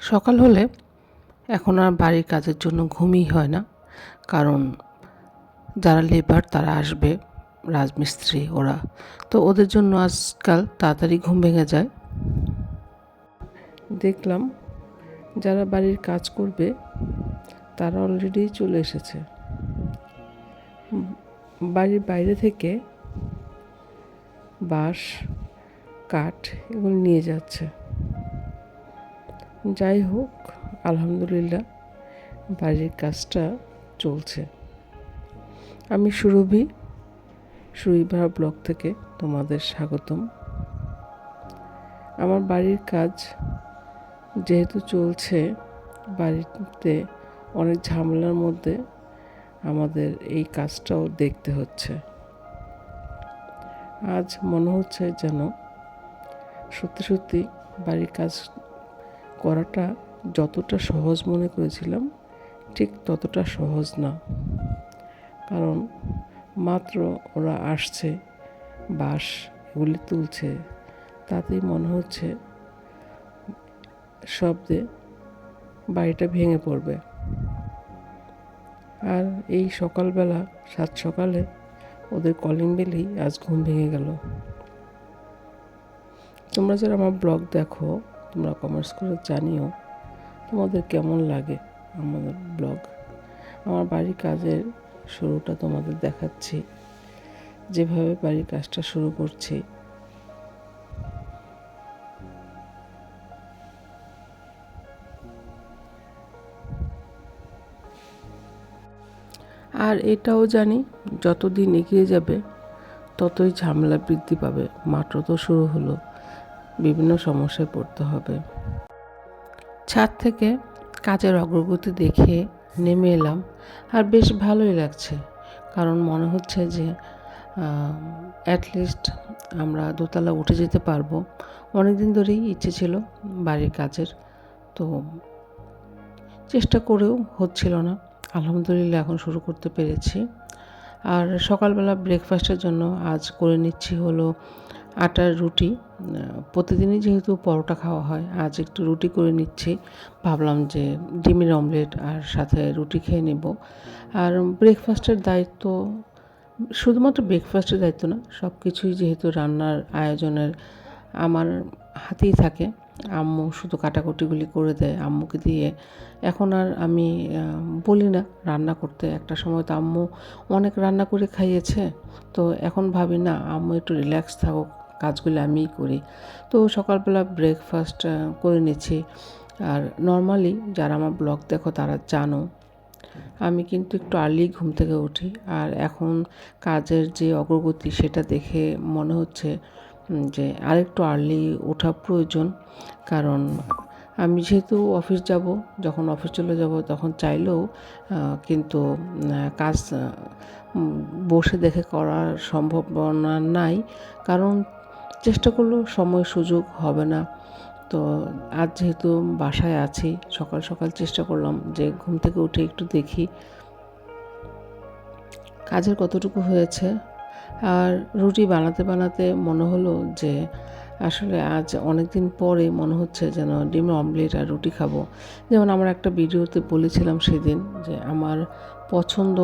সকাল হলে এখন আর বাড়ির কাজের জন্য ঘুমই হয় না। কারণ যারা লেবার তারা আসবে, রাজমিস্ত্রি ওরা। তো ওদের জন্য আজকাল তাড়াতাড়ি ঘুম ভেঙে যায়। দেখলাম যারা বাড়ির কাজ করবে, তারা অলরেডি চলে এসেছে। বাড়ির বাইরে থেকে বাঁশ, কাঠ এগুলো নিয়ে যাচ্ছে। যাই হোক, আলহামদুলিল্লাহ, বাড়ির কাজটা চলছে। আমি সুরভি সুইভা ব্লগ থেকে তোমাদের স্বাগতম। আমার বাড়ির কাজ যেহেতু চলছে, বাড়িতে অনেক ঝামেলার মধ্যে আমাদের এই কাজটাও দেখতে হচ্ছে। আজ মনে হচ্ছে যেন সত্যি সত্যি বাড়ির কাজ করাটা যতটা সহজ মনে করেছিলাম, ঠিক ততটা সহজ না। কারণ মাত্র ওরা আসছে বাস এগুলি তুলছে, তাতেই মনে হচ্ছে শব্দে বাড়িটা ভেঙে পড়বে। আর এই সকালবেলা, সাত সকালে ওদের কলিং বেলেই আজ ঘুম ভেঙে গেল। তোমরা যারা আমার ব্লগ দেখো তোমরা কমেন্টস করে জানিও তোমাদের কেমন লাগে আমাদের ব্লগ আমার বাড়ির কাজের শুরুটা তোমাদের দেখাচ্ছি। যেভাবে বাড়ির কাজটা শুরু করছি। আর এটাও জানি, যতদিন এগিয়ে যাবে, ততই ঝামেলা বৃদ্ধি পাবে। মাত্র তো শুরু হলো। বিভিন্ন সমস্যায় পড়তে হবে। ছাদ থেকে কাজের অগ্রগতি দেখে নেমে এলাম আর বেশ ভালোই লাগছে, কারণ মনে হচ্ছে যে অ্যাটলিস্ট আমরা দোতলা উঠে যেতে পারব। অনেক দিন ধরেই ইচ্ছে ছিল বাড়ির কাজের, তো চেষ্টা করেও হচ্ছিল না। আলহামদুলিল্লাহ এখন শুরু করতে পেরেছি। আর সকালবেলা ব্রেকফাস্টের জন্য আজ করে নিচ্ছি হলো আটার রুটি প্রতিদিনই যেহেতু পরোটা খাওয়া হয়, আজ একটু রুটি করে নিচ্ছি। ভাবলাম যে ডিমের অমলেট আর সাথে রুটি খেয়ে নেব। আর ব্রেকফাস্টের দায়িত্ব, শুধুমাত্র ব্রেকফাস্টের দায়িত্ব না সব কিছুই যেহেতু রান্নার আয়োজনের আমার হাতেই থাকে। আম্মু শুধু কাটাকুটিগুলি করে দেয় আম্মুকে দিয়ে। এখন আর আমি বলি না, রান্না করতে। একটা সময় তো আম্মু অনেক রান্না করে খাইয়েছে। তো এখন ভাবি, না, আম্মু একটু রিল্যাক্স থাকুক। কাজগুলো আমিই করি। তো সকালবেলা ব্রেকফাস্ট করে নিচ্ছি। আর নর্মালি যারা আমার ব্লগ দেখো তারা জানো, আমি কিন্তু একটু আর্লি ঘুম থেকে উঠি। আর এখন কাজের যে অগ্রগতি সেটা দেখে মনে হচ্ছে যে আরেকটু আর্লি ওঠা প্রয়োজন। কারণ আমি যেহেতু অফিস যাব, যখন অফিস চলে যাব তখন চাইলেও কিন্তু কাজ বসে দেখে করার সম্ভাবনা নাই। কারণ চেষ্টা করলেও সময় সুযোগ হবে না। তো আজ যেহেতু বাসায় আছি, সকাল সকাল চেষ্টা করলাম যে ঘুম থেকে উঠে একটু দেখি কাজের কতটুকু হয়েছে। আর রুটি বানাতে বানাতে মনে হলো যে আসলে আজ অনেক দিন পরে মনে হচ্ছে যেন ডিমের অমলেট আর রুটি খাব। যেমন আমার একটা ভিডিওতে বলেছিলাম সেদিন যে আমার পছন্দ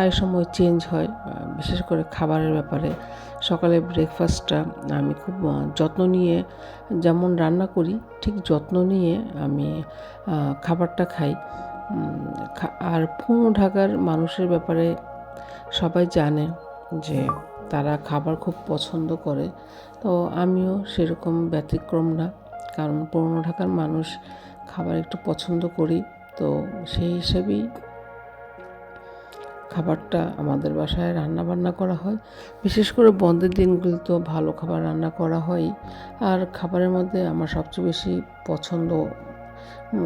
প্রায় সময় চেঞ্জ হয় বিশেষ করে খাবারের ব্যাপারে। সকালে ব্রেকফাস্টটা আমি খুব যত্ন নিয়ে যেমন রান্না করি, ঠিক যত্ন নিয়ে আমি খাবারটা খাই। আর পুরো ঢাকার মানুষের ব্যাপারে সবাই জানে যে তারা খাবার খুব পছন্দ করে। তো আমিও সেরকম ব্যতিক্রম না, কারণ পুরনো ঢাকার মানুষ খাবার একটু পছন্দ করি। তো সেই হিসেবেই খাবারটা আমাদের বাসায় রান্না বান্না করা হয়। বিশেষ করে বন্ধের দিনগুলো তো ভালো খাবার রান্না করা হয়। আর খাবারের মধ্যে আমার সবচেয়ে বেশি পছন্দ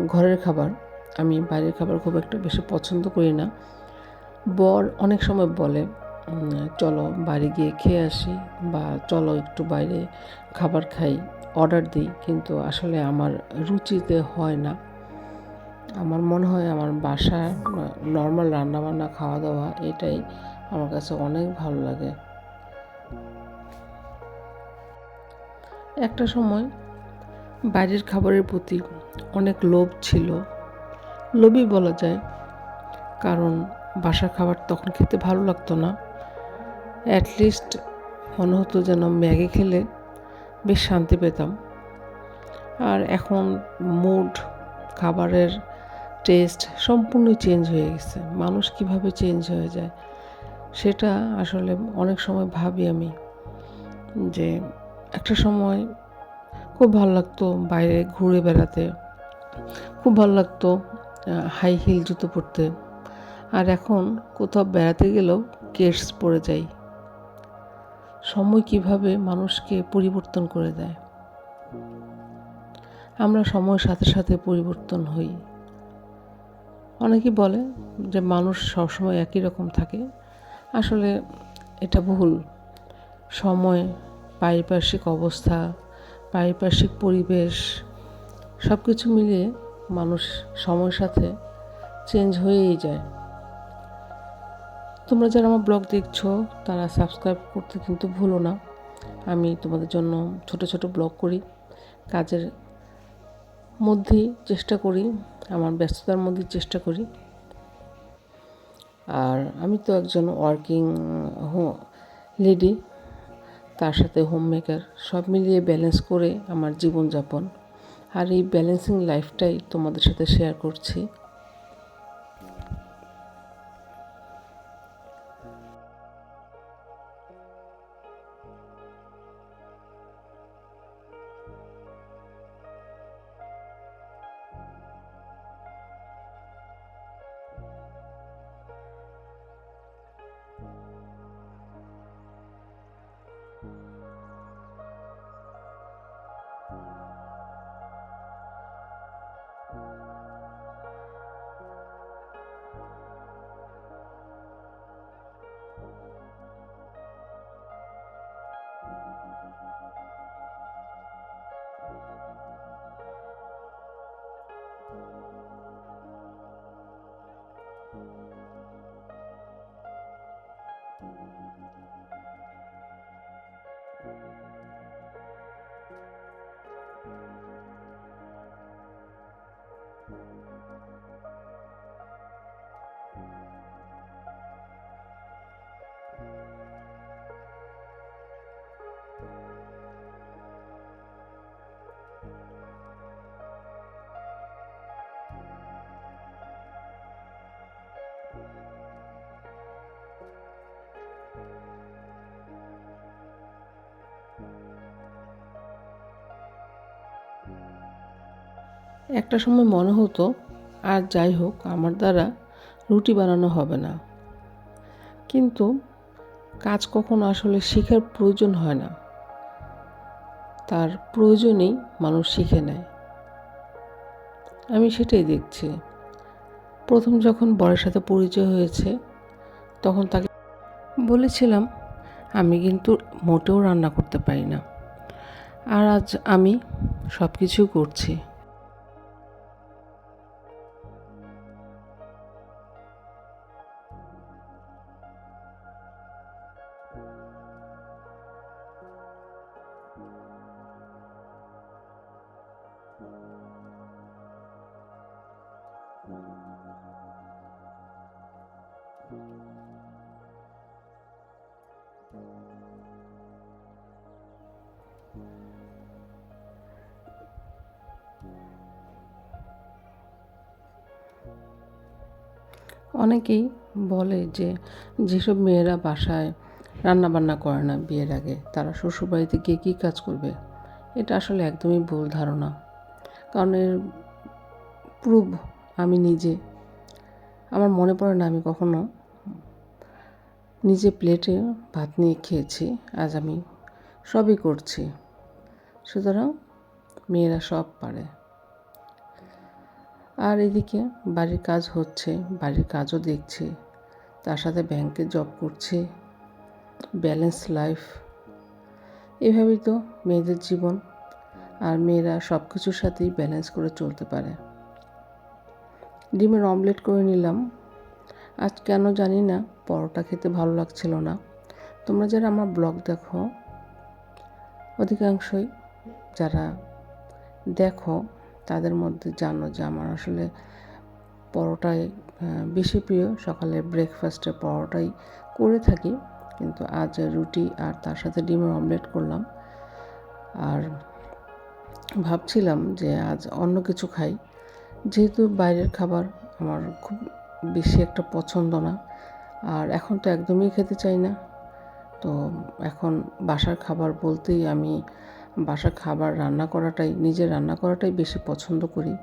ঘরের খাবার। আমি বাইরের খাবার খুব একটা বেশি পছন্দ করি না। বর অনেক সময় বলে চলো বাইরে গিয়ে খেয়ে আসি বা চলো একটু বাইরে খাবার খাই, অর্ডার দিই। কিন্তু আসলে আমার রুচিতে হয় না। আমার মনে হয় আমার বাসা নর্মাল রান্নাবান্না খাওয়া দাওয়া এটাই আমার কাছে অনেক ভালো লাগে। একটা সময় বাইরের খাবারের প্রতি অনেক লোভ ছিল। লোভই বলা যায়, কারণ বাসার খাবার তখন খেতে ভালো লাগতো না। অ্যাটলিস্ট মনে হতো যেন ম্যাগি খেলে বেশ শান্তি পেতাম। আর এখন মুড খাবারের টেস্ট সম্পূর্ণ চেঞ্জ হয়ে গেছে। মানুষ কীভাবে চেঞ্জ হয়ে যায়, সেটা আসলে অনেক সময় ভাবি আমি যে একটা সময় খুব ভালো লাগতো বাইরে ঘুরে বেড়াতে, খুব ভালো লাগতো হাই হিল জুতো পরতে। আর এখন কোথাও বেড়াতে গেলেও কেটস পরে যাই। সময় কীভাবে মানুষকে পরিবর্তন করে দেয়। আমরা সময়ের সাথে সাথে পরিবর্তন হই। অনেকেই বলে যে মানুষ সবসময় একই রকম থাকে। আসলে এটা ভুল। সময়, পারিপার্শ্বিক অবস্থা, পারিপার্শ্বিক পরিবেশ সব কিছু মিলিয়ে মানুষ সময়ের সাথে চেঞ্জ হয়েই যায়। তোমরা যারা আমার ব্লগ দেখছ, তারা সাবস্ক্রাইব করতে কিন্তু ভুলো না। আমি তোমাদের জন্য ছোট ছোট ব্লগ করি। কাজের মধ্যেই চেষ্টা করি, আমার ব্যস্ততার মধ্যে চেষ্টা করি। আর আমি তো একজন ওয়ার্কিং লেডি তার সাথে হোম মেকার সব মিলিয়ে ব্যালেন্স করে আমার জীবনযাপন। আর এই ব্যালেন্সিং লাইফটাই তোমাদের সাথে শেয়ার করছি। একটা সময় মনে হতো, আর যাই হোক, আমার দ্বারা রুটি বানানো হবে না। কিন্তু কাজ কখনো আসলে শেখার প্রয়োজন হয় না। তার প্রয়োজনেই মানুষ শিখে নেয়। আমি সেটাই দেখছি। প্রথম যখন বরের সাথে পরিচয় হয়েছে, তখন তাকে বলেছিলাম, আমি কিন্তু মোটেও রান্না করতে পারি না। আর আজ আমি সব কিছু করছি। অনেকেই বলে যে যেসব মেয়েরা বাসায় রান্না বান্না করে না বিয়ের আগে, তারা শ্বশুরবাড়িতে গিয়ে কী কাজ করবে? এটা আসলে একদমই ভুল ধারণা। কারণ এর প্রুভ আমি নিজে, আমার মনে পড়ে না আমি কখনো নিজে প্লেটে ভাত নিয়ে খেয়েছি, আজ আমি সবই করছি। সুতরাং মেয়েরা সব পারে। আর এদিকে বাড়ির কাজ হচ্ছে, বাড়ির কাজও দেখছি। তার সাথে ব্যাংকে জব করছি। ব্যালেন্স লাইফ এভাবেই তো মেয়েদের জীবন। আর মেয়েরা সব কিছুর সাথেই ব্যালেন্স করে চলতে পারে। ডিমের অমলেট করে নিলাম। আজ কেন জানি না, পরোটা খেতে ভালো লাগছিল না। তোমরা যারা আমার ব্লগ দেখো, অধিকাংশই যারা দেখো তাদের মধ্যে জানো যে আমার আসলে পরোটাই বেশি প্রিয়। সকালে ব্রেকফাস্টে পরোটাই করে থাকি, কিন্তু আজ রুটি আর তার সাথে ডিমের অমলেট করলাম। আর ভাবছিলাম যে আজ অন্য কিছু খাই। যেহেতু বাইরের খাবার আমার খুব বেশি একটা পছন্দ না, আর এখন তো একদমই খেতে চাই না। তো এখন বাসার খাবার বলতেই আমি বাসার খাবার রান্না করাটাই নিজে রান্না করাটাই বেশি পছন্দ করি।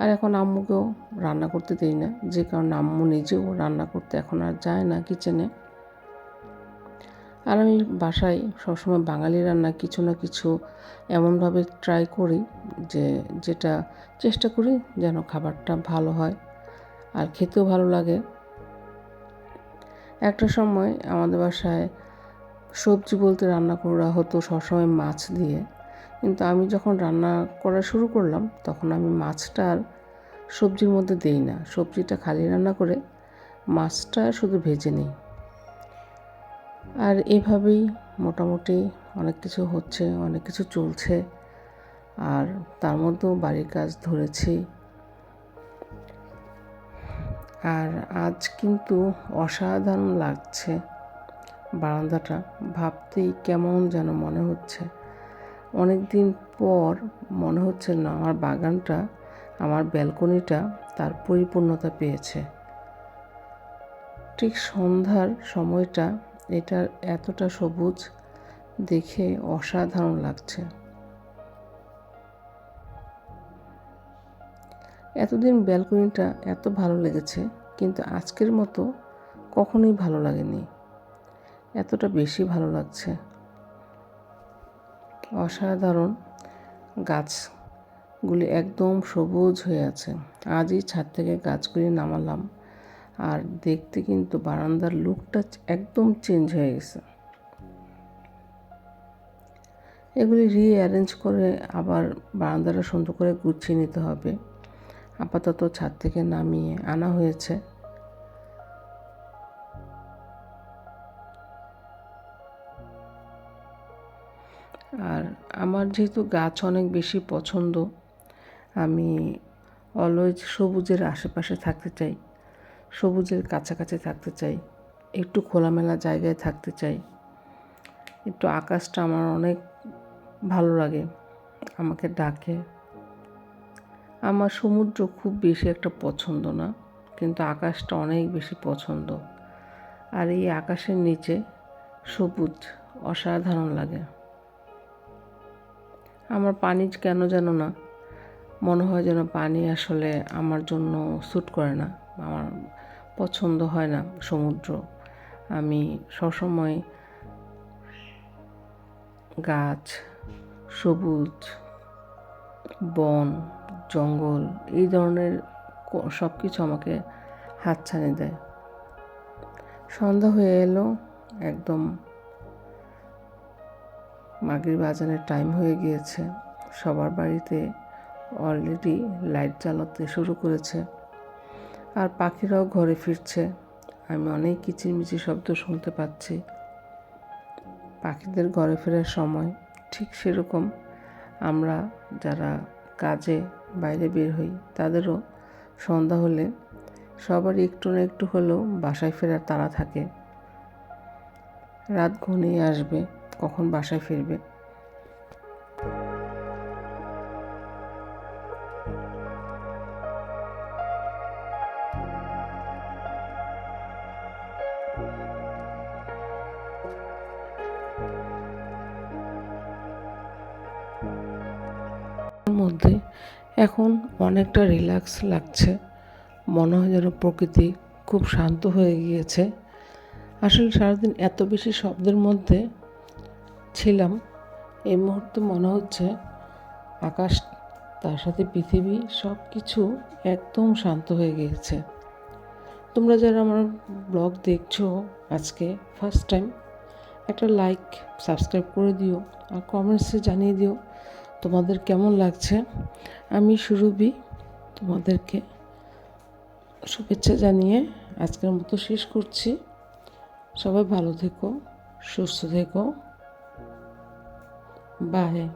আর এখন আম্মুকেও রান্না করতে দেই না, যে কারণে আম্মু নিজেও রান্না করতে এখন আর যায় না কিচেনে আর আমি বাসায় সবসময় বাঙালি রান্না কিছু না কিছু এমনভাবে ট্রাই করি যে, যেটা চেষ্টা করি যেন খাবারটা ভালো হয় আর খেতেও ভালো লাগে। একটা সময় আমাদের বাসায় সবজি বলতে রান্না করা হতো সবসময় মাছ দিয়ে। কিন্তু আমি যখন রান্না করা শুরু করলাম, তখন আমি মাছটা আর সবজির মধ্যে দেই না। সবজিটা খালি রান্না করে মাছটা শুধু ভেজে নিই। আর এভাবেই মোটামুটি অনেক কিছু হচ্ছে, অনেক কিছু চলছে। আর তার মধ্যেও বাড়ির কাজ ধরেছি। আর আজ কিন্তু অসাধারণ লাগছে। বারান্দাটা ভাবতেই কেমন যেন মনে হচ্ছে। অনেক দিন পর মনে হচ্ছে না, আমার বাগানটা, আমার ব্যালকনিটা তার পরিপূর্ণতা পেয়েছে। ঠিক সন্ধ্যার সময়টা এটা এতটা সবুজ দেখে অসাধারণ লাগছে। এতদিন ব্যালকনিটা এত ভালো লেগেছে, কিন্তু আজকের মতো কখনোই ভালো লাগেনি। এতটা বেশি ভালো লাগছে। অসাধারণ গাছগুলি একদম সবুজ হয়ে আছে। আজই ছাদ থেকে গাছগুলি নামালাম। আর দেখতে কিন্তু বারান্দার লুকটা একদম চেঞ্জ হয়ে গেছে। এগুলি রিঅ্যারেঞ্জ করে আবার বারান্দাটা সুন্দর করে গুছিয়ে নিতে হবে। আপাতত ছাদ থেকে নামিয়ে আনা হয়েছে। আর আমার যেহেতু গাছ অনেক বেশি পছন্দ, আমি অলওয়েজ সবুজের আশেপাশে থাকতে চাই, সবুজের কাছাকাছি থাকতে চাই, একটু খোলামেলা জায়গায় থাকতে চাই। একটু আকাশটা আমার অনেক ভালো লাগে, আমাকে ডাকে। আমার সমুদ্র খুব বেশি একটা পছন্দ না, কিন্তু আকাশটা অনেক বেশি পছন্দ। আর এই আকাশের নিচে সবুজ, অসাধারণ লাগে। আমার পানি কেন যেন না? মনে হয় যেন পানি আসলে আমার জন্য স্যুট করে না। আমার পছন্দ হয় না সমুদ্র। আমি সবসময় গাছ, সবুজ, বন, জঙ্গল এই ধরনের সব কিছু আমাকে হাতছানি দেয়। সন্ধ্যা হয়ে এলো, একদম মাগির বাজানের টাইম হয়ে গিয়েছে। সবার বাড়িতে অলরেডি লাইট জ্বালাতে শুরু করেছে। আর পাখিরাও ঘরে ফিরছে। আমি অনেক কিচিরমিচির শব্দ শুনতে পাচ্ছি। পাখিদের ঘরে ফেরার সময় ঠিক সেরকম আমরা যারা কাজে বাইরে বের হই, তাদেরও সন্ধ্যা হলে সবার একটু না একটু হলেও বাসায় ফেরার তাড়া থাকে। রাত ঘনিয়ে আসবে। কখন বাসায় ফিরবে? মধ্যে এখন অনেকটা রিল্যাক্স লাগছে। মনে হয় যেন প্রকৃতি খুব শান্ত হয়ে গিয়েছে। আসলে সারাদিন এত বেশি শব্দের মধ্যে ছিলাম এই মুহূর্তে মনে হচ্ছে আকাশ, তার সাথে পৃথিবী সব কিছু একদম শান্ত হয়ে গিয়েছে। তোমরা যারা আমার ব্লগ দেখছ আজকে ফার্স্ট টাইম একটা লাইক সাবস্ক্রাইব করে দিও আর কমেন্টসে জানিয়ে দিও তোমাদের কেমন লাগছে। আমি সুরভি, তোমাদেরকে শুভেচ্ছা জানিয়ে আজকের মতো শেষ করছি। সবাই ভালো থেকো, সুস্থ থেকো। bye